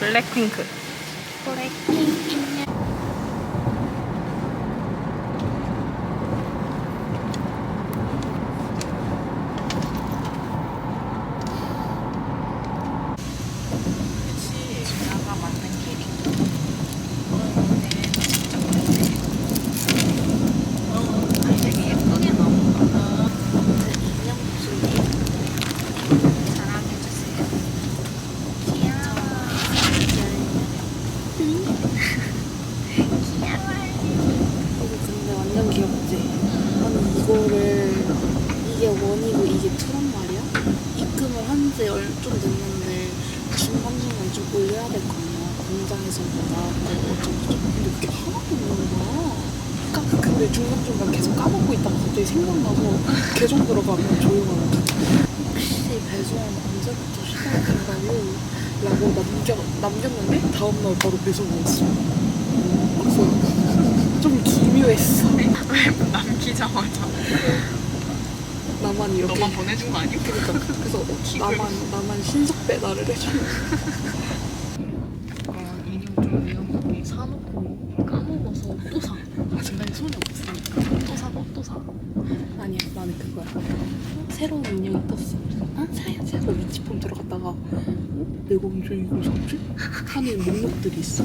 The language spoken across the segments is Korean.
블랙핑크. 진화가 맞는 캐릭터. 진짜 그렇네. 되게 예쁘게 나온다. 인형 목소리. 사랑해주세요. 귀여워. 이거 근데 완전 귀엽지? 아니 이거를 이게 원이고 이게 투란 말이야? 입금을 한지좀 됐는데 중간중간 좀 올려야 될 거 아니야? 공장에서 뭐 나왔고 어쩌고 저쩌고. 근데 그게 하나도 없는 거야. 까- 근데 중간중간 계속 까먹고 있다가 갑자기 생각나서 계속 들어가면 조용하고 혹시 배송 언제부터 시작된다고? 라고 남겨, 남겼는데 다음날 바로 배송이 왔어. 그래서 좀 기묘했어 남기자마자 나만 이렇게 너만 보내준 거 아니야? 그러니까 그래서 나만 나만 신속 배달을 해줘. 어, 인형 좀 위험하게 사놓고 까먹어서 또 사. 근데 손이 없으니까 또 사고 또 사. 아니야 나는 그거야. 어, 새로운 인형이 떴어. 아 사야지 하고 위치폼 들어갔다가 어? 내가 언제 이걸 샀지? 하는 목록들이 있어.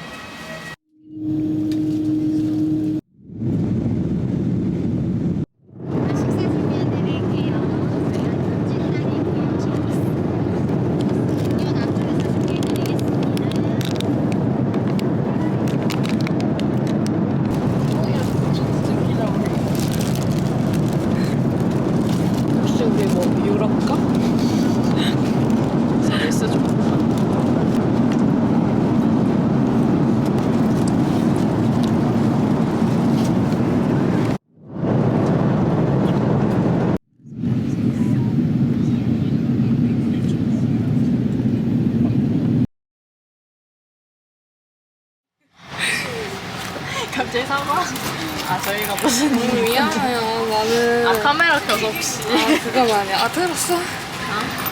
식사 준비해드릴게요. 전지 기다릴게요. 음료 남쪽에서 준비해드리겠습니다. 혹시 우리 뭐 유럽 가? 서비스 좀. 갑자기 사과? 아 저희가 무슨 음, 미안해요 나는. 아 카메라 켜서 혹시 아, 그건 아니야. 아, 들었어?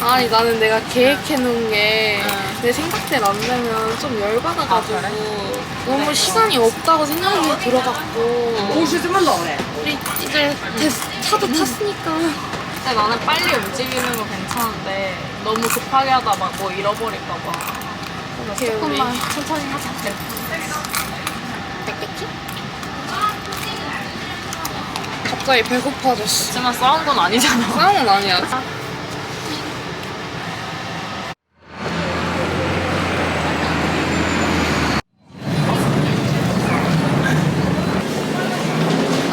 아니, 나는 내가 계획해놓은 게내 응. 생각대로 안 되면 좀 열받아가지고 아, 그래? 너무 그래. 시간이 없다고 생각이 들어갖고 우리 이제 됐- 차도 탔으니까 근데 나는 빨리 움직이는 거 괜찮은데 너무 급하게 하다 막 뭐 잃어버릴까 봐 오케이, 우리 조금만 천천히 하자 갑자기 배고파졌어. 하지만 싸운 건 아니잖아 싸움은 아니야.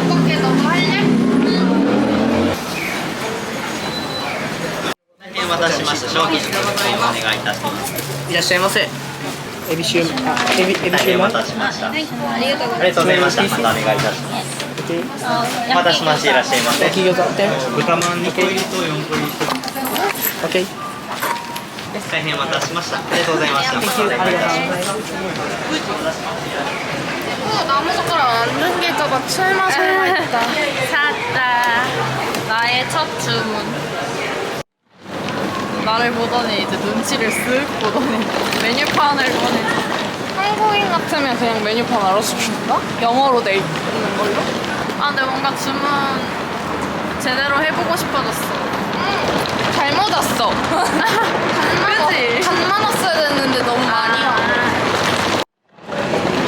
어떻게 너무 할래? お待たせしました。商品のご注文お願いいたします。いらっしゃいませ。エビシュー、あ、エビ、エビ大変おシューマイ。待たせしました。ありありがとうございがとうございました。またお願いいたします。 お待たせしましていらっしゃいませ。焼き餃子店。豚まん2個入りと4個入りと。オッケー。大変お待たせしました。ありがとうございました。またお願いいたします。 어, 나무젓가락 안 당길까봐 설마 설마 했다. 샀다 나의 첫 주문 나를 보더니 이제 눈치를 쓱 보더니 메뉴판을 보니 한국인 같으면 그냥 메뉴판 알아서 준다? 영어로 돼 있는 걸로? 아 근데 뭔가 주문 제대로 해보고 싶어졌어. 음, 잘못 왔어. 그치? 반만 왔어야 됐는데 너무 아. 많이야.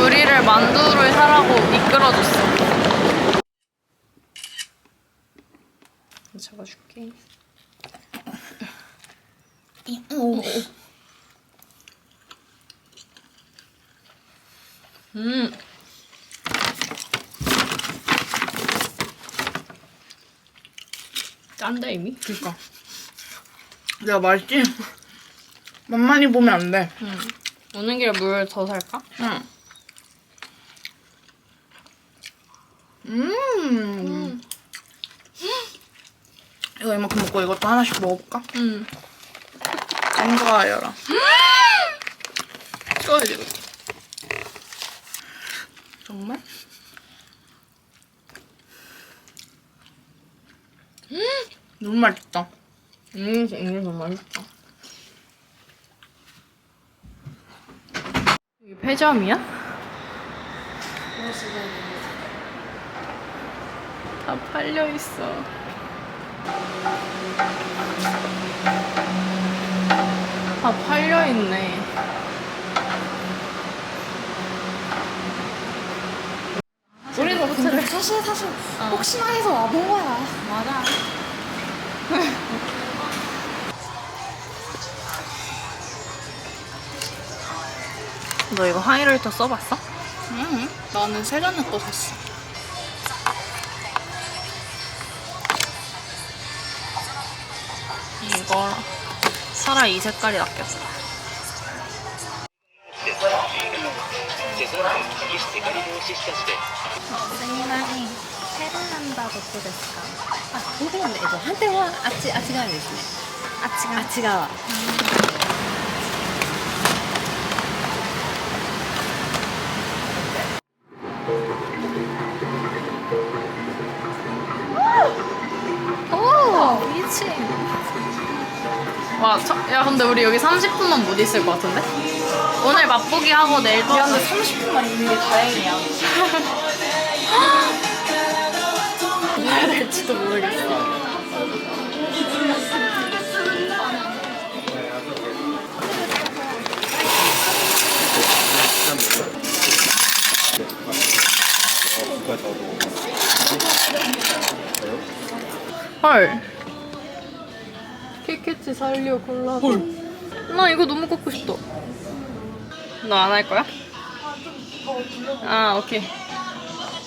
우리를 만두를 사라고 이끌어줬어. 잡아줄게. 오. 음. 짠데 이미? 그니까. 내가 말했지? 맛만이 보면 안 돼. 응. 오는 길에 물 더 살까? 응. 음. 이거 이만큼 먹고 이것도 하나씩 먹어볼까? 응. 감사하여라. 찍어야 돼. 정말? 너무 맛있다. 음, 이게 맛있다. 이게 폐점이야? 다 팔려 있어. 다 팔려 있네. 우리도 근데 사실 사실 혹시나 해서 와본 거야. 맞아. 너 이거 하이라이터 써봤어? 응. 나는 세잔의 거 샀어. 이거 사라 이 색깔이 낫겠다. デ ザイン右光防止下地ですみませんセルナンダーどこですかあここなんで、えっと、反対はあっちあっち側ですねあっち側あっち側 오, 미친. 와, 저, 야, 근데 우리 여기 30분만 못 있을 것 같은데? 오늘 맛보기 하고 내일 또. 미안한데 30분만 있는 게 다행이야. 될지도 모르겠어. 헐. 케이크치 살려 골라. 헐. 나 이거 너무 갖고 싶다. 너 안 할 거야? 아, 오케이.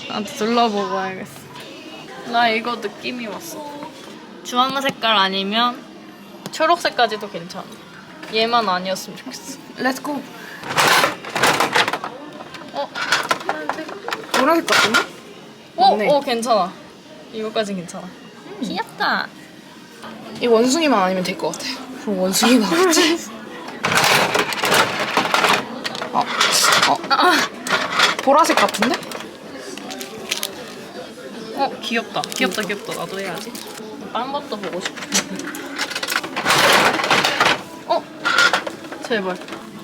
나도 둘러보고 와야겠어. 나 이거 느낌이 왔어. 주황 색깔 아니면 초록색까지도 괜찮아. 얘만 아니었으면 좋겠어. 렛츠고. 어? 노란색 같은데? 어? 맞네. 어, 괜찮아. 이거까진 괜찮아. 귀엽다. 이 원숭이만 아니면 될 것 같아. 그럼 원숭이 나왔지? 어, 어, 보라색 같은데? 어, 귀엽다. 귀엽다, 귀엽다. 나도 해야지. 딴 것도 보고 싶어. 어? 제발.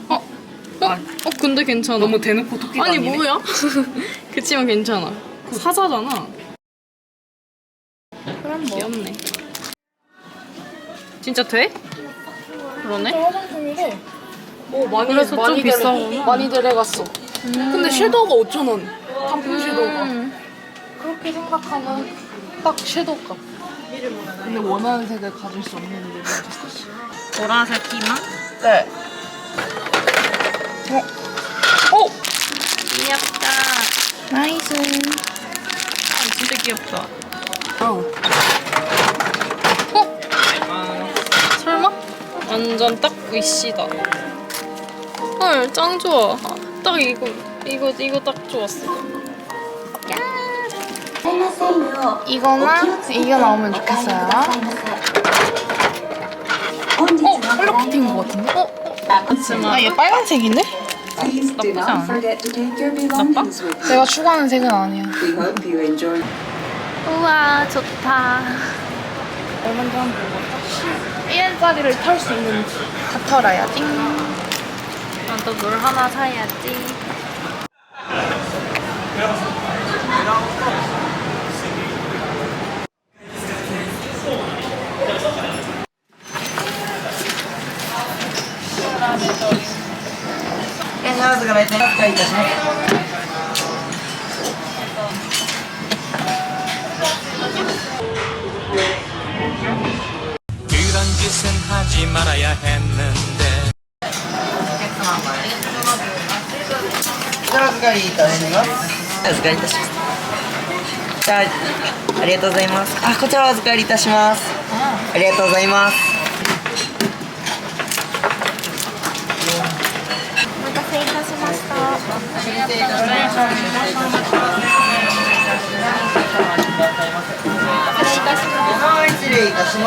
어? 어? 어, 근데 괜찮아. 너무 대놓고 토끼가 아니, 아니네. 뭐야? 그치만 괜찮아. 사자잖아. 그럼 뭐. 귀엽네. 진짜 돼? 그러네? 화장품이래. 오, 많이, 그래서 좀 많이들, 비싸구나. 많이들 해갔어. 근데 섀도우가 5,000원. 섀도우가. 음. 그렇게 생각하면 딱 섀도우 값. 근데 원하는 색을 가질 수 없는데. 보라색 희망? 네. 어? 어? 귀엽다. 나이스. 아, 진짜 귀엽다. 어. 어? 설마? 완전 딱 위시다. 헐, 짱 좋아. 아, 딱 이거, 이거, 이거 딱 좋았어. 이거나 이게 나오면 좋겠어요. 어? 헬로키티인 것 같은데? 어? 하지만 아, 얘 빨간색인데? 나쁘지 않아. 나빠? 내가 추구하는 색은 아니야. 우와, 좋다. 얼마인지 한번 보고 1엔짜리를 탈수 있는 다 털어야 띵. 나도 물 하나 사야지. がいいたします力遣いいたます預かりいたしますじゃあありがとうございますあこちらお預かりいたしますありがとうございます。 礼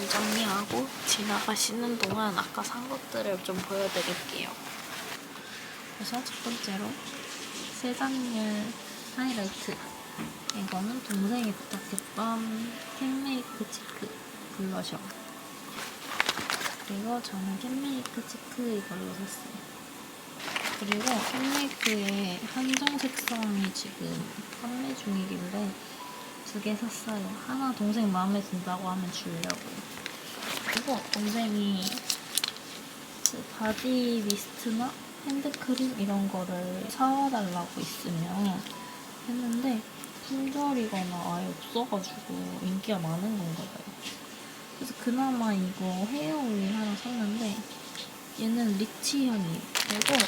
짐 정리하고 지나가시는 동안 아까 산 것들을 좀 보여드릴게요. 그래서 첫 번째로 세상일 하이라이트 이거는 동생이 부탁했던 캔메이크 치크 블러셔 그리고 저는 캔메이크 치크 이걸로 샀어요. 그리고 캔메이크의 한정 색상이 지금 판매 중이길래 두 개 샀어요. 하나 동생 마음에 든다고 하면 주려고요. 그리고 동생이 그 바디 미스트나 핸드크림 이런 거를 사와달라고 있으면 했는데 품절이거나 아예 없어가지고 인기가 많은 건가 봐요. 그래서 그나마 이거 헤어 오일 하나 샀는데 얘는 리치 향이에요. 그리고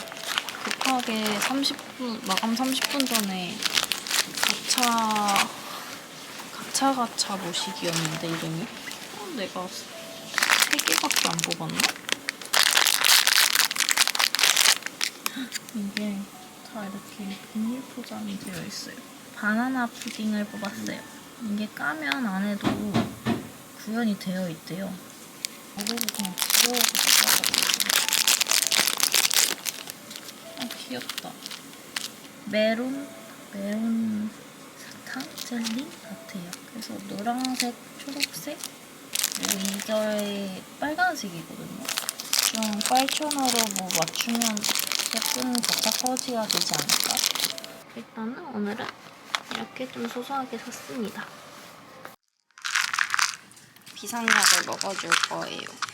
급하게 30분 마감 30분 전에 가차 가차 가차 모시기였는데 이름이 어, 내가 세 개밖에 안 뽑았나? 이게 다 이렇게 비닐 포장이 되어 있어요. 바나나 푸딩을 뽑았어요. 이게 까면 안에도 구현이 되어 있대요. 이거도 그냥 귀여워서 뽑아가지고. 아 귀엽다. 메론 메론 사탕 젤리 같아요. 그래서 노란색, 초록색 이게 빨간색이거든요. 좀 빨촌으로 뭐 맞추면 예쁜 작가 퍼지가 되지 않을까? 일단은 오늘은 이렇게 좀 소소하게 샀습니다. 비상약을 먹어줄 거예요.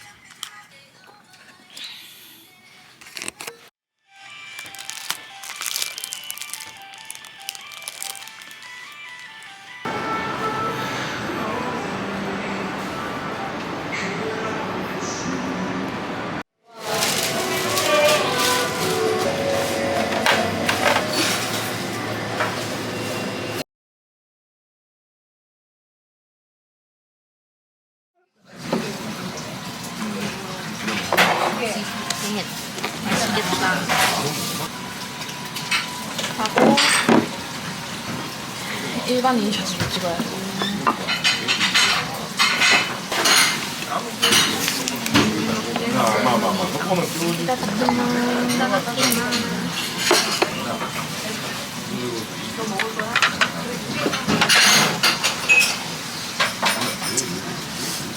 일반 인샷으로 찍어야 돼.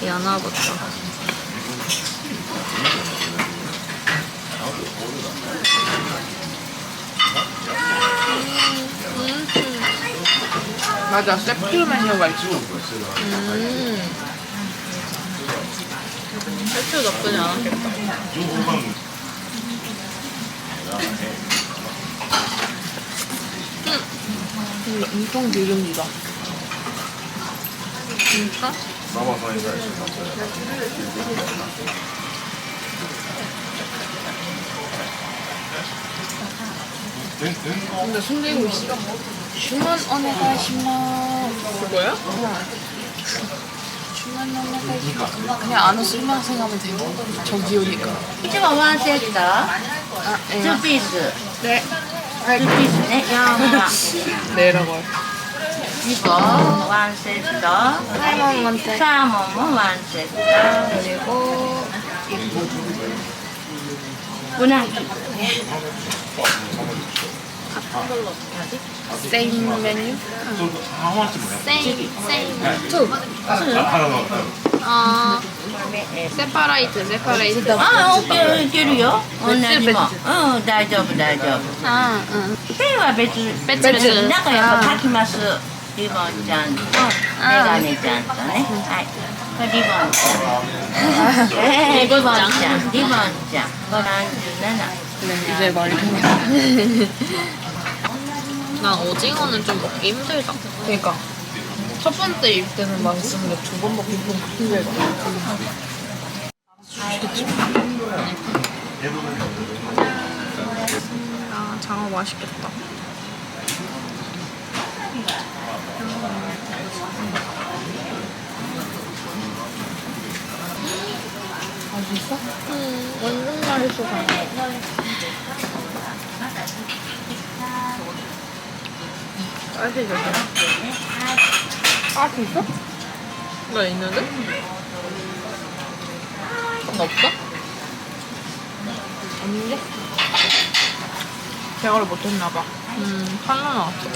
연어부터. 맞아, 세필 메뉴가 있어. 음. 배추 나쁘지 않았겠다. 음, 엄청 기름지다. 진짜? 근데 손대고 있어. 주문 오네가시마 그거야? 주문 오네가시마 그냥 안 웃을만 생각하면 돼요 저기 오니까. 이쯤 와봐 세다 아, 예. 두 피스. 네. 두피스네 야마 네라고. 이거 원 세트도 사몬 원세 사몬 원 세트. 그리고 문화기. 네. 한글로 해야지? Same menu? So how much do? Same, same. Two. Ah. Separate, separate. ああ、オッケー、いけるよ。同じも。うん、大丈夫、大丈夫。うん、ペイは別、別々。なんかやっぱ書きます。リボンちゃんと、メガネちゃんとね。はい。これリボンちゃん。え、リボンちゃん。リボンちゃん。五三十七。 난 오징어는 좀 먹기 힘들다 그러니까 첫 번째 입 때는 맛있었는데 두 번 먹기 좀 힘들다. 아 장어 맛있겠다 맛있어? 응 완전 맛있어 장어 젓아 있어? 나 있는데? 나 없어? 없는데? 대화를 못했나 봐. 음 칼로 나왔어